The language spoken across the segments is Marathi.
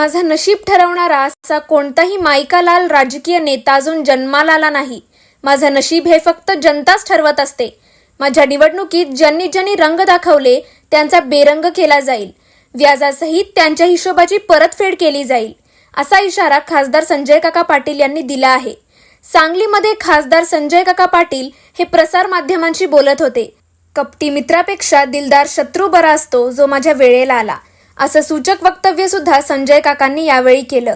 माझं नशीब ठरवणारा असा कोणताही माईकालाल राजकीय नेता अजून जन्माला आला नाही. माझं नशीब हे फक्त जनताच ठरवत असते. माझ्या निवडणुकीत ज्यांनी ज्यांनी रंग दाखवले त्यांचा बेरंग केला जाईल. व्याजासहित त्यांच्या हिशोबाची परतफेड केली जाईल असा इशारा खासदार संजय काका पाटील यांनी दिला आहे. सांगलीमध्ये खासदार संजय काका पाटील हे प्रसार माध्यमांशी बोलत होते. कपटी मित्रापेक्षा दिलदार शत्रू बरा असतो जो माझ्या वेळेला आला. असं सूचक वक्तव्य सुद्धा संजय काकांनी यावेळी केलं.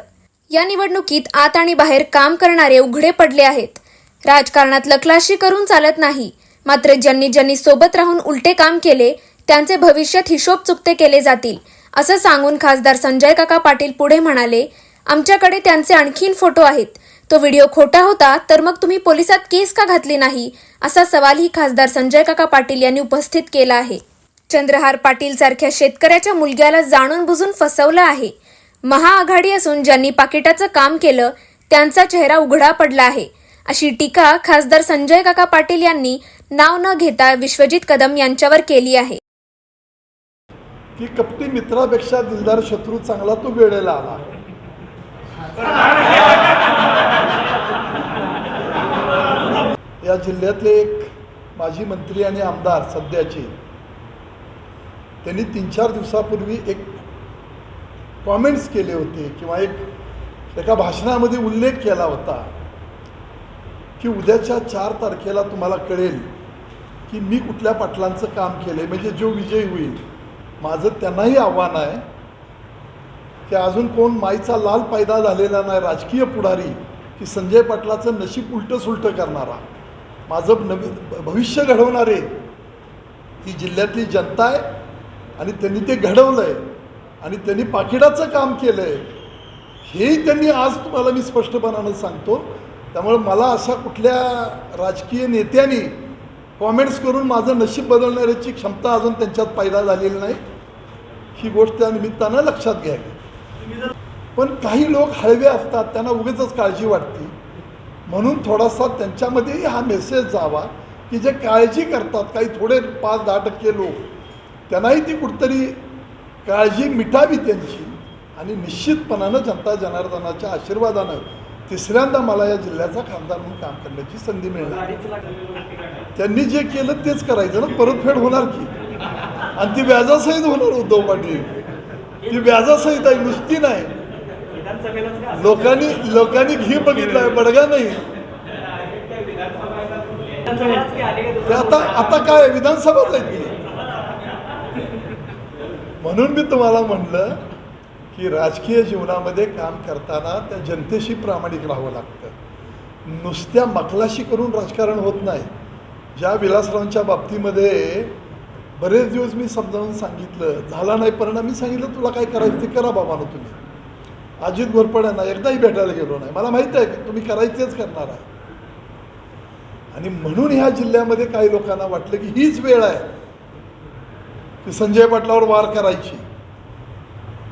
या निवडणुकीत आत आणि बाहेर काम करणारे उघडे पडले आहेत. राजकारणात लखलाशी करून चालत नाही. मात्र ज्यांनी ज्यांनी सोबत राहून उलटे काम केले त्यांचे भविष्यात हिशोब चुकते केले जातील असं सांगून खासदार संजय काका पाटील पुढे म्हणाले आमच्याकडे त्यांचे आणखीन फोटो आहेत. तो व्हिडिओ खोटा होता तर मग तुम्ही पोलिसात केस का घातली नाही? असा सवालही खासदार संजय काका पाटील यांनी उपस्थित केला आहे. चंद्रहार पाटील सारख्या शेतकऱ्याच्या मुलग्याला जाणून बुजून फसवलं आहे. महाआघाडी असून ज्यांनी पाकिटाचं काम केलं त्यांचा चेहरा उघडा पडला आहे. अशी टीका खासदार संजय काका पाटील यांनी नाव न घेता विश्वजित कदम यांच्यावर केली आहे. की कपटी मित्रापेक्षा दिलदार शत्रू चांगला तो वेळेला आला. या जिल्ह्यातले एक माजी मंत्री आणि आमदार सध्याचे त्यांनी तीन चार दिवसापूर्वी एक कॉमेंट्स केले होते किंवा एक एका भाषणामध्ये उल्लेख केला होता की उद्याच्या चार तारखेला तुम्हाला कळेल की मी कुठल्या पाटलांचं काम केलं आहे म्हणजे जो विजयी होईल. माझं त्यांनाही आव्हान आहे की अजून कोण माईचा लाल पायदा झालेला नाही राजकीय पुढारी की संजय पाटलाचं नशीब उलटं सुलटं करणारा. माझं नवी भविष्य घडवणारे ही जिल्ह्यातली जनता आहे. आणि त्यांनी ते घडवलं आहे आणि त्यांनी पाकिटाचं काम केलं आहे हेही त्यांनी आज तुम्हाला मी स्पष्टपणानं सांगतो. त्यामुळे मला अशा कुठल्या राजकीय नेत्यांनी कॉमेंट्स करून माझं नशीब बदलण्याची क्षमता अजून त्यांच्यात पैदा झालेली नाही. ही गोष्ट त्या निमित्तानं लक्षात घ्यावी. पण काही लोक हळवे असतात त्यांना उगीच काळजी वाटते. म्हणून थोडासा त्यांच्यामध्येही हा मेसेज जावा की जे काळजी करतात काही थोडे पाच दहा टक्के लोक त्यांनाही ती कुठतरी काळजी मिटावी त्यांची. आणि निश्चितपणानं जनता जनार्दनाच्या आशीर्वादानं तिसऱ्यांदा मला या जिल्ह्याचा खासदार म्हणून काम करण्याची संधी मिळणार त्यांनी जे केलं तेच करायचं ना परतफेड होणार की? आणि ती व्याजासहित होणार उद्धव पाटील. ती व्याजासहित आहे नुसती नाही. लोकांनी लोकांनी घी बघितलाय बडगा नाही. आता आता काय विधानसभाच आहे ती म्हणून मी तुम्हाला म्हणलं की राजकीय जीवनामध्ये काम करताना त्या जनतेशी प्रामाणिक राहावं लागतं. नुसत्या मखलाशी करून राजकारण होत नाही. ज्या विलासरावांच्या बाबतीमध्ये बरेच दिवस मी समजावून सांगितलं झाला नाही परिणाम मी सांगितलं तुला काय करायचं ते करा बाबा ना तुम्ही. अजित घोरपड्यांना एकदाही भेटायला गेलो नाही. मला माहीत आहे की तुम्ही करायचेच करणार आहे. आणि म्हणून ह्या जिल्ह्यामध्ये काही लोकांना वाटलं की हीच वेळ आहे. की संजय पाटलावर वार करायची.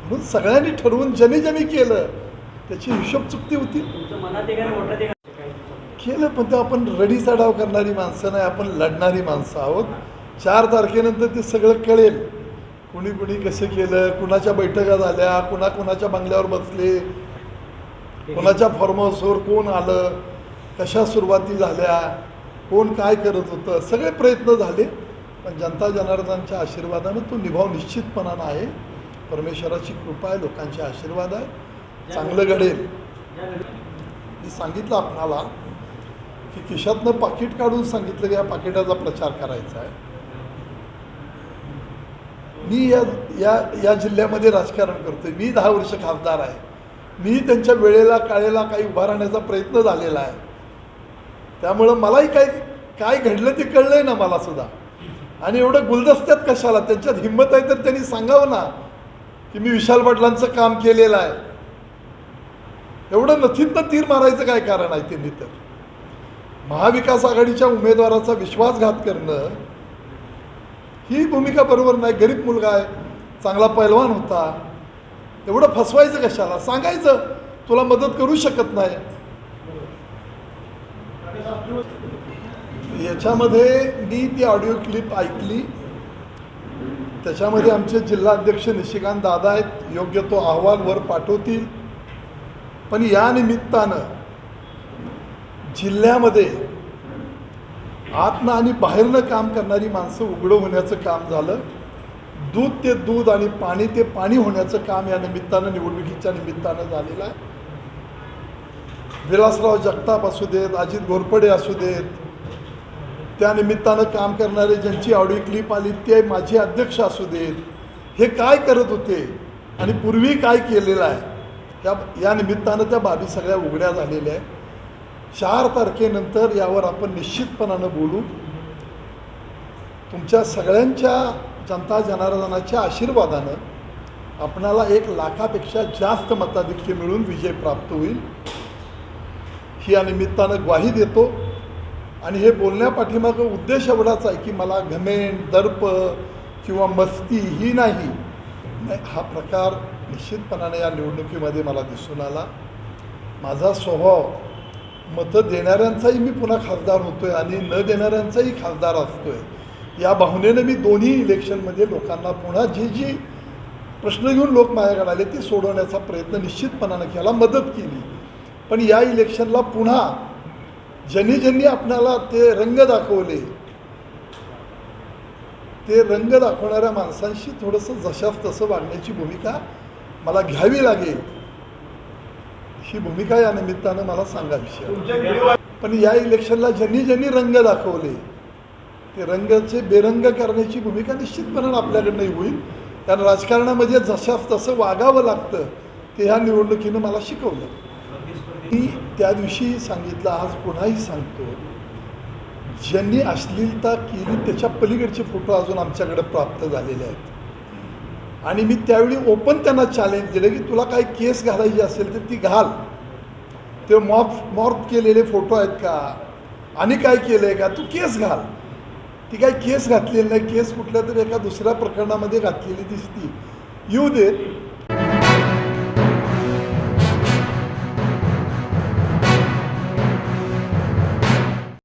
म्हणून सगळ्यांनी ठरवून ज्यांनी ज्यांनी केलं त्याची हिशोब चुकती होती. केलं पण ते आपण रडीचा डाव करणारी माणसं नाही आपण लढणारी माणसं आहोत. चार तारखेनंतर ते सगळं कळेल. कुणी कुणी कसं केलं कुणाच्या बैठका झाल्या कुणा कुणाच्या बंगल्यावर बसले कुणाच्या फार्म हाऊसवर कोण आलं कशा सुरुवाती झाल्या कोण काय करत होतं सगळे प्रयत्न झाले. पण जनता जनार्दनाच्या आशीर्वादानं तो निभाव निश्चितपणानं आहे. परमेश्वराची कृपा आहे लोकांचे आशीर्वाद आहे. चांगलं घडेल. मी सांगितलं आपणाला की खिशातनं पाकिट काढून सांगितलं की या पाकिटाचा प्रचार करायचा आहे. मी या या या जिल्ह्यामध्ये राजकारण करतो मी दहा वर्ष खासदार आहे. मी त्यांच्या वेळेला काळेला काही उभा राहण्याचा प्रयत्न झालेला आहे. त्यामुळं मलाही काही काय घडलं ते कळलं आहे ना मला सुद्धा. आणि एवढं गुलदस्त्यात कशाला? त्यांच्यात हिंमत आहे तर त्यांनी सांगावं ना की मी विशाल पाटलांचं काम केलेलं आहे. एवढं नथीतनं तीर मारायचं काय कारण आहे त्यांनी तर? महाविकास आघाडीच्या उमेदवाराचा विश्वासघात करणं ही भूमिका बरोबर नाही. गरीब मुलगा आहे चांगला पैलवान होता. एवढं फसवायचं कशाला? सांगायचं तुला मदत करू शकत नाही. याच्यामध्ये मी ती ऑडिओ क्लिप ऐकली. त्याच्यामध्ये आमचे जिल्हाध्यक्ष निशिकांत दादा आहेत. योग्य तो अहवाल वर पाठवतील. पण या निमित्तानं जिल्ह्यामध्ये आतनं आणि बाहेरनं काम करणारी माणसं उघडं होण्याचं काम झालं. दूध ते दूध आणि पाणी ते पाणी होण्याचं काम या निमित्तानं निवडणुकीच्या निमित्तानं झालेलं आहे. विलासराव जगताप असू देत अजित घोरपडे असू देत त्या निमित्तानं काम करणारे ज्यांची ऑडिओ क्लिप आली ते माझे अध्यक्ष असू देत. हे काय करत होते आणि पूर्वी काय केलेलं आहे या या निमित्तानं त्या बाबी सगळ्या उघड्या झालेल्या आहेत. चार तारखेनंतर यावर आपण निश्चितपणानं बोलू. तुमच्या सगळ्यांच्या जनता जनार्दनाच्या आशीर्वादानं आपणाला एक लाखापेक्षा जास्त मताधिक्य मिळून विजय प्राप्त होईल. ही या निमित्तानं ग्वाही देतो. आणि हे बोलण्यापाठीमागं उद्देश एवढाच आहे की मला घमेंट दर्प किंवा मस्ती ही नाही. हा प्रकार निश्चितपणाने या निवडणुकीमध्ये मला दिसून आला. माझा स्वभाव मतं देणाऱ्यांचाही मी पुन्हा खासदार होतो आहे आणि न देणाऱ्यांचाही खासदार असतो आहे या भावनेनं मी दोन्ही इलेक्शनमध्ये लोकांना पुन्हा जी जी प्रश्न घेऊन लोक माझ्याकडे आले ते सोडवण्याचा प्रयत्न निश्चितपणानं केला मदत केली. पण या इलेक्शनला पुन्हा ज्यांनी ज्यांनी आपणाला ते रंग दाखवले ते रंग दाखवणाऱ्या माणसांशी थोडंसं जशास तसं वागण्याची भूमिका मला घ्यावी लागेल. ही भूमिका या निमित्तानं मला व्हिडिओ पण या इलेक्शनला ज्यांनी ज्यांनी रंग दाखवले ते रंगाचे बेरंग करण्याची भूमिका निश्चितपणे आपल्याकडनंही होईल. कारण राजकारणामध्ये जशास तसं वागावं लागतं ते ह्या निवडणुकीनं मला शिकवलं. मी त्या दिवशी सांगितलं आज पुन्हाही सांगतो ज्यांनी अश्लीलता केली त्याच्या पलीकडचे फोटो अजून आमच्याकडे प्राप्त झालेले आहेत. आणि मी त्यावेळी ओपन त्यांना चॅलेंज दिलं की तुला काही केस घालायची असेल तर ती घाल. ते मॉफ मॉर्फ केलेले फोटो आहेत का? आणि काय केलं आहे का? तू केस घाल. ती काय केस घातलेली नाही. केस कुठल्या तरी एका दुसऱ्या प्रकरणामध्ये घातलेली दिसती. येऊ दे.